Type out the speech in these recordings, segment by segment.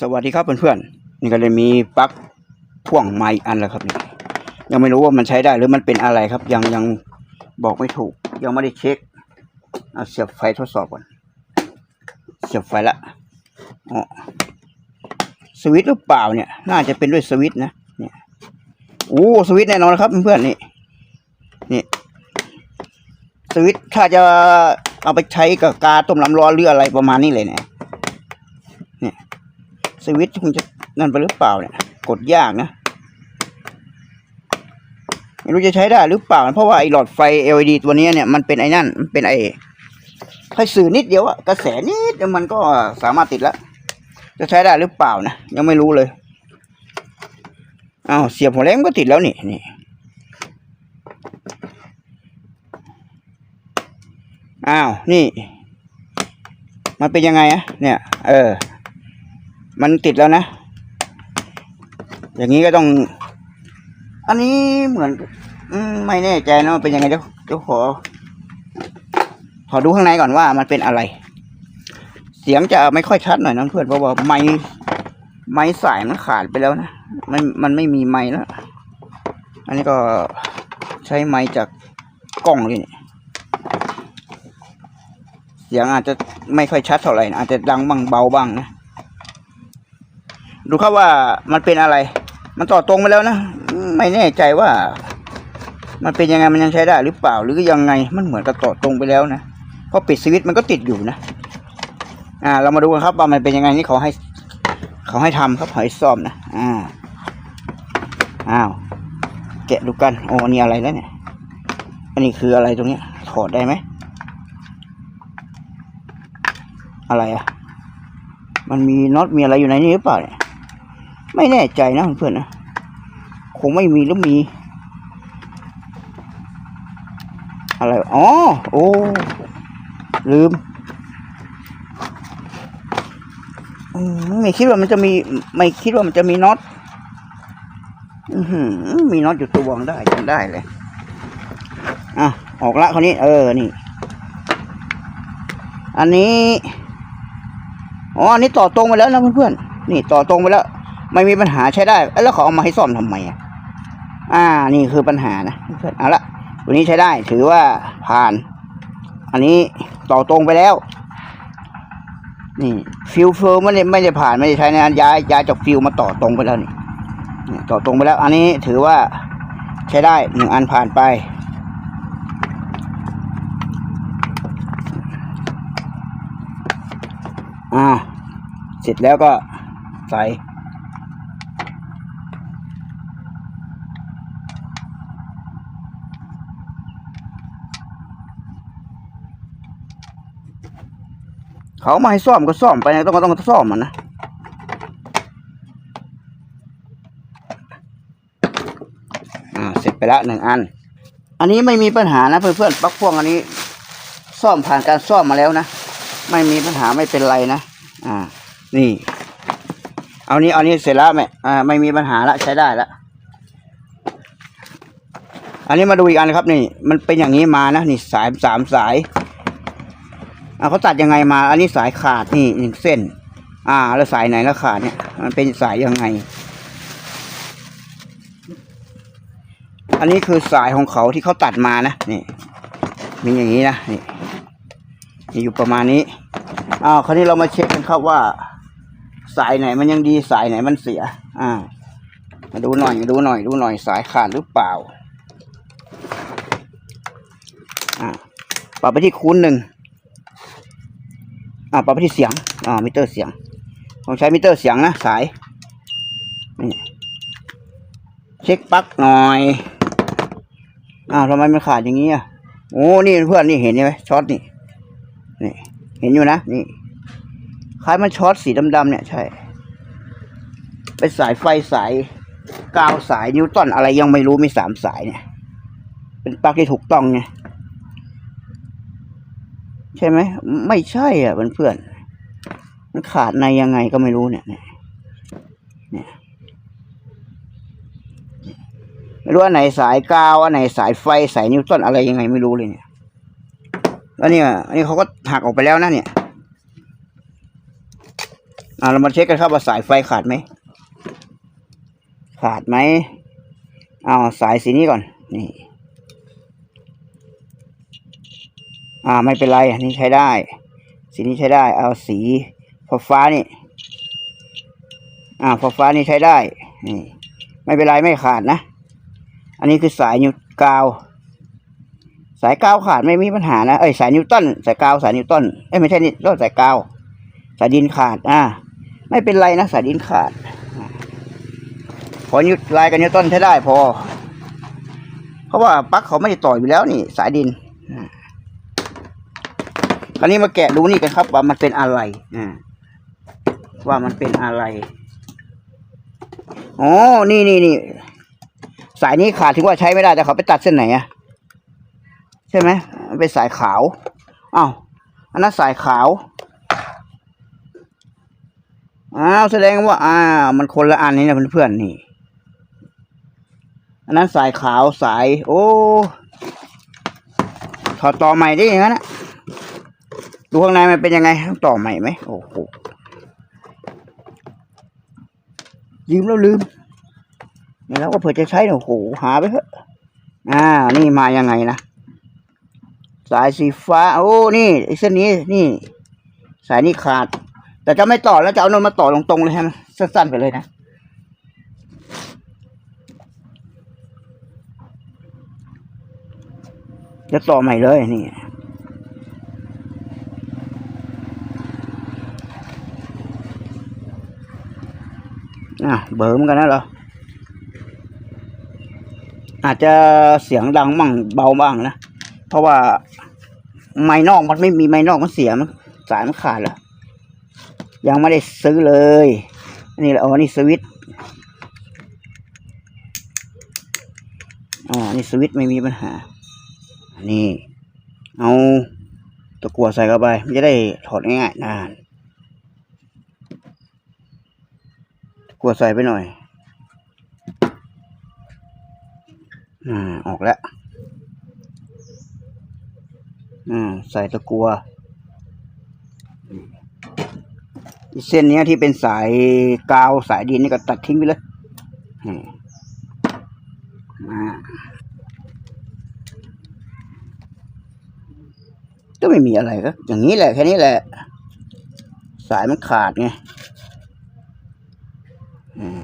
สวัสดีครับเพื่อนๆนี่ก็เลยมีปลั๊กพ่วงไม้อันแล้วครับนี่ยังไม่รู้ว่ามันใช้ได้หรือมันเป็นอะไรครับ ยังยังบอกไม่ถูก ยังไม่ได้เช็คเอาเสียบไฟทดสอบก่อนเสียบไฟละอ๋อสวิตหรือเปล่าเนี่ย น่าจะเป็นด้วยสวิตนะเนี่ยโอ้สวิตแน่นอนครับเพื่อนๆนี่นี่สวิตถ้าจะเอาไปใช้กับกาต้มน้ำร้อนหรืออะไรประมาณนี้เลยเนี่ย สวิตช์คงจะนั่นไปหรือเปล่าเนี่ย กดยากนะ ไม่รู้จะใช้ได้หรือเปล่า เพราะว่าไอ้หลอดไฟ LED ตัวนี้เนี่ยมันเป็นไอ้นั่น มันเป็นไอ้ไฟสื่อนิดเดียวอะกระแสนิดเดียวมันก็สามารถติดแล้ว จะใช้ได้หรือเปล่านะ ยังไม่รู้เลยอ้าวเสียบหัวแหลมก็ติดแล้วนี่นี่อ้าว นี่ มันเป็นยังไงอะเนี่ย เออ มันติดแล้วนะ อย่างนี้ก็ต้อง อันนี้เหมือนไม่แน่ใจนะว่าเป็นยังไงเดี๋ยวเดี๋ยวขอ ขอดูข้างในก่อนว่ามันเป็นอะไร เสียงจะไม่ค่อยชัดหน่อยนะเพื่อนเพราะว่าไม้ไม้สายมันขาดไปแล้วนะมันมันไม่มีไม้แล้ว อันนี้ก็ใช้ไม้จากกล้องเลยเนี่ยเสียงอาจจะไม่ค่อยชัดเท่าไหร่นะอาจจะดังบ้างเบาบ้างนะ ดูครับว่ามันเป็นอะไร มันต่อตรงไปแล้วนะ ไม่แน่ใจว่า มันเป็นยังไงมันยังใช้ได้หรือเปล่า หรือยังไงมันเหมือนกับต่อตรงไปแล้วนะเพราะปิดสวิตช์มันก็ติดอยู่นะอ่า เรามาดูกันครับว่ามันเป็นยังไงนี่เขาให้เขาให้ทำครับขาให้ซ่อมนะอ่าอ้าวแกะดูกันโอ้นี่อะไรแล้วเนี่ยอันนี้คืออะไรตรงเนี้ยถอดได้ไหมอะไรอะมันมีน็อตมีอะไรอยู่ในนี้หรือเปล่าเนี่ย ไม่แน่ใจนะเพื่อนๆนะคงไม่มีหรือมี อะไรอ๋อโอ้ลืมไม่คิดว่ามันจะมี ไม่คิดว่ามันจะมีน็อตมีน็อตอยู่ตัวงได้จำได้เลย อะ ออกละคนนี้ เออ นี่ อันนี้ อ๋อ อันนี้ต่อตรงไปแล้วนะเพื่อนๆ นี่ต่อตรงไปแล้ว ไม่มีปัญหาใช้ได้ แล้วเขาเอามาให้ซ่อมทำไมอะอ่านี่คือปัญหานะเอาละตัวนี้ใช้ได้ถือว่าผ่าน อันนี้ต่อตรงไปแล้ว นี่ ฟิวเฟอร์ไม่ได้ไม่ได้ผ่านไม่ได้ใช้นะย้ายย้ายจากฟิวมาต่อตรงไปแล้วนี่นี่ต่อตรงไปแล้ว อันนี้ถือว่าใช้ได้หนึ่งอันผ่านไปอ่าเสร็จแล้วก็ใส่ เขามาให้ซ่อมก็ซ่อมไปนะต้องก็ต้องซ่อมมันนะเสร็จไปล้วหนึ่งอัน อันนี้ไม่มีปัญหานะเพื่อนๆปลั๊กพ่วงอันนี้ ซ่อมผ่านการซ่อมมาแล้วนะ ไม่มีปัญหาไม่เป็นไรนะ อ่า นี่ เอานี้เอานี้เสร็จแล้วแม่อ่า ไม่มีปัญหาละใช้ได้ละอันนี้มาดูอีกอันครับนี่ มันเป็นอย่างนี้มานะนี่สายสามสาย อ่าเขาตัดยังไงมา อันนี้สายขาดนี่หนึ่งเส้น อ่า แล้วสายไหนแล้วขาดเนี่ย มันเป็นสายยังไง อันนี้คือสายของเขาที่เขาตัดมานะนี่มีอย่างนี้นะนี่มีอยู่ประมาณนี้อ้าวคราวนี้เรามาเช็คกันครับว่า สายไหนมันยังดีสายไหนมันเสีย อ่า มาดูหน่อยมาดูหน่อย ดูหน่อยสายขาดหรือเปล่า อ่าปรับไปที่คูณหนึ่ง อ่าปรับไปที่เสียง อ่า มิเตอร์เสียง ผมใช้มิเตอร์เสียงนะ สาย นี่ เช็คปลั๊กหน่อย อ้าวทำไมมันขาดอย่างนี้อะ โอ้ นี่เพื่อนนี่เห็นไหมช็อตนี่ นี่ เห็นอยู่นะ นี่ คล้ายมันช็อตสีดำๆเนี่ย ใช่ เป็นสายไฟสายกาวสายนิวตันอะไรยังไม่รู้มีสามสายเนี่ย เป็นปลั๊กที่ถูกต้องไง ใช่ไหมไม่ใช่อะเพื่อนๆมันขาดในยังไงก็ไม่รู้เนี่ยเนี่ยไม่รู้อันไหนสายกาวอันไหนสายไฟสายนิวตันอะไรยังไงไม่รู้เลยเนี่ยแล้วเนี่ยอันนี้เขาก็หักออกไปแล้วนะเนี่ยออ่าเรามาเช็คกันครับว่าสายไฟขาดไหมขาดไหมเอาสายสีนี้ก่อนนี่ อ่าไม่เป็นไรอันนี้ใช้ได้ สีนี้ใช้ได้ เอาสีฟ้าฟ้านี่อ่าฟ้าฟ้านี่ใช้ได้นี่ไม่เป็นไรไม่ขาดนะ อันนี้คือสายนิวกาว สายกาวขาดไม่มีปัญหานะเอ้ยสายนิวตันสายกาวสายนิวตันเอ้ยไม่ใช่นี่ต้นสายกาวสายดินขาดอ่าไม่เป็นไรนะสายดินขาดพอนิวลายกับนิวตันใช้ได้พอ เพราะว่าปลั๊กเขาไม่ได้ต่ออยู่แล้วนี่ สายดิน คราวนี้มาแกะดูนี่กันครับว่ามันเป็นอะไรอ่าว่ามันเป็นอะไรอ๋อนี่นี่นี่สายนี้ขาดถึงว่าใช้ไม่ได้แต่เขาไปตัดเส้นไหนอะใช่ไหมเป็นสายขาวอ้าวอันนั้นสายขาวอ้าวแสดงว่าอ่า มันคนละอันนี่นะเพื่อนๆนี่ อันนั้นสายขาวสาย โอ้ถอดต่อใหม่ได้ย่างนั้นนะ ดูข้างในมันเป็นยังไงต้องต่อใหม่ไหมโอ้โหยืมแล้วลืมนี่แล้วก็เผื่อจะใช้โอ้โหหาไปเถอะอ่า นี่มายังไงนะสายสีฟ้า โอ้นี่เส้นนี้นี่ สายนี้ขาด แต่จะไม่ต่อแล้วจะเอานนมาต่อตรงๆเลยใช่ไหมสั้นๆไปเลยนะจะต่อใหม่เลยนี่ อะเบอร์มกันนะเหรออาจจะเสียงดังบ้างเบาบ้างนะ เพราะว่าไม้นอกมันไม่มีไม้นอกมันเสียมสายมันขาดแล้วยังไม่ได้ซื้อเลยนนี้แหละอ๋อนี่สวิตอ๋อนี่สวิตไม่มีปัญหา นี่ เอาตะกั่วใส่เข้าไปมันจะได้ถอดง่ายๆนาน ตะกั่วใส่ไปหน่อย อ่า ออกแล้ว อ่า ใส่ตะกัวเส้นนี้ที่เป็นสายกาวสายดินนี่ก็ตัดทิ้งไปเลยมาก็ไม่มีอะไรก็อย่างนี้แหละแค่นี้แหละ สายมันขาดไง อืม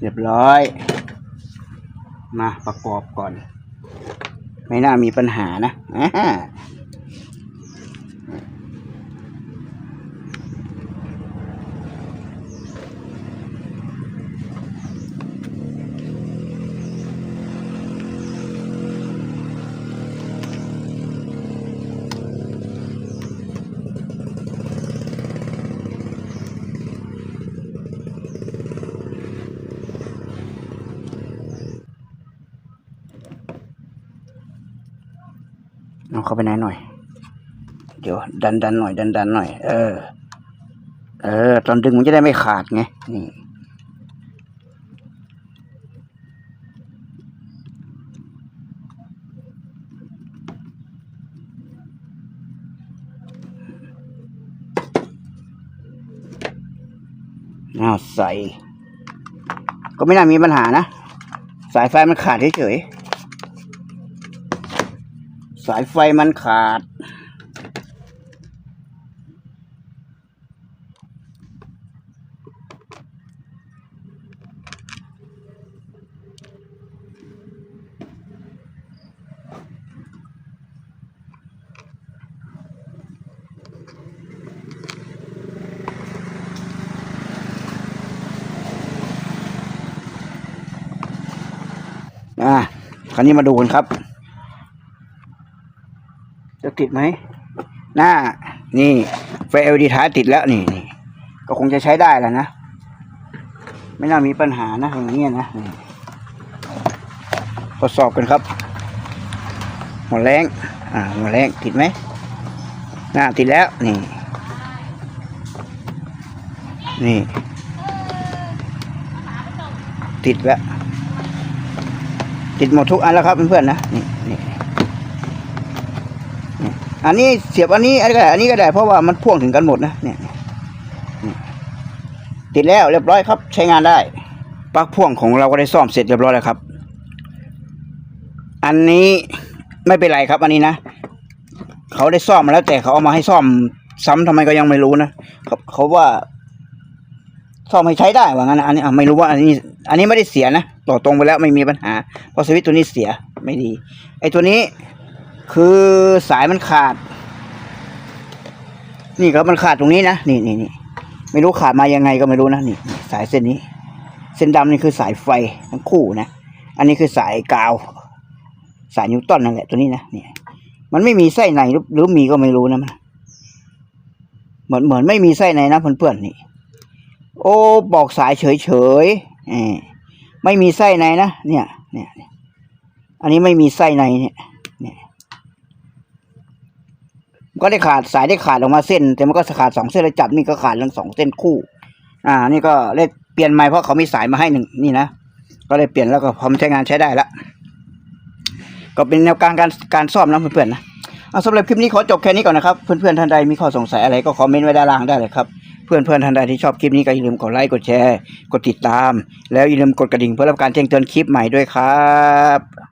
เรียบร้อย มาประกอบก่อน ไม่น่ามีปัญหานะอ่า เอาเข้าไปไหนหน่อย เดี๋ยว ดันดันหน่อยดันดันหน่อย เออ เออ ตอนดึงมันจะได้ไม่ขาดไงนี่อ้าวใส่ ก็ไม่น่ามีปัญหานะ สายไฟมันขาดเฉยๆายไฟมันขาด อะคราวนี้มาดูกันครับ ติดไหมหน้า นี่ไฟ LED ท้ายติดแล้วนี่นี่ก็คงจะใช้ได้แล้วนะ ไม่น่ามีปัญหานะอย่างนี้นะทดสอบกันครับหัวแรงอ่าหัวแรงติดไหมหน้าติดแล้วนี่ นี่ ติดแล้ว ติดหมดทุกอันแล้วครับเพื่อนๆนะนี่นี่ อันนี้เสียบอันนี้อันนี้ก็ได้อันนี้ก็ได้เพราะว่ามันพ่วงถึงกันหมดนะเนี่ยติดแล้วเรียบร้อยครับ ใช้งานได้ปลั๊กพ่วงของเราก็ได้ซ่อมเสร็จเรียบร้อยแล้วครับ อันนี้ไม่เป็นไรครับ อันนี้นะเขาได้ซ่อมมาแล้ว แต่เขาเอามาให้ซ่อมซ้ำทำไมก็ยังไม่รู้นะเขาเขาว่า ซ่อมให้ใช้ได้ว่างั้นนะอันนี้ไม่รู้ว่า อันนี้ อันนี้ไม่ได้เสียนะต่อตรงไปแล้วไม่มีปัญหาเพราะสวิตช์ตัวนี้เสียไม่ดี ไอ้ตัวนี้ คือสายมันขาด นี่ครับมันขาดตรงนี้นะนี่นี่นี่ไม่รู้ขาดมายังไงก็ไม่รู้นะนี่ สายเส้นนี้ เส้นดำนี่คือสายไฟทั้งคู่นะอันนี้คือสายกาว สายนิวตันนั่นแหละตัวนี้นะเนี่ยมันไม่มีไส้ในหรือหรือมีก็ไม่รู้นะมันเหมือนเหมือนไม่มีไส้ในนะเพื่อนๆนี่ โอ้บอกสายเฉยเฉยๆเอไม่มีไส้ในนะเนี่ยเนี่ยเนี่ย อันนี้ไม่มีไส้ในเนี่ยเนี่ย ก็ได้ขาดสายได้ขาดออกมาเส้น แต่มันก็ขาดสองเส้นแล้วจับนี่ก็ขาดทั้งสองเส้นคู่ อ่า นี่ก็เลยเปลี่ยนใหม่เพราะเขามีสายมาให้หนึ่งนี่นะก็เลยเปลี่ยนแล้วก็พร้อมใช้งานใช้ได้ละก็เป็นแนวการการการซ่อมนะเพื่อนๆนะเอาสำหรับคลิปนี้ขอจบแค่นี้ก่อนนะครับเพื่อนๆท่านใดมีข้อสงสัยอะไรก็คอมเมนต์ไว้ด้านล่างได้เลยครับเพื่อนๆท่านใดที่ชอบคลิปนี้ก็อย่าลืมกดไลค์กดแชร์ กดติดตาม แล้วอย่าลืมกดกระดิ่งเพื่อรับการแจ้งเตือนคลิปใหม่ด้วยครับ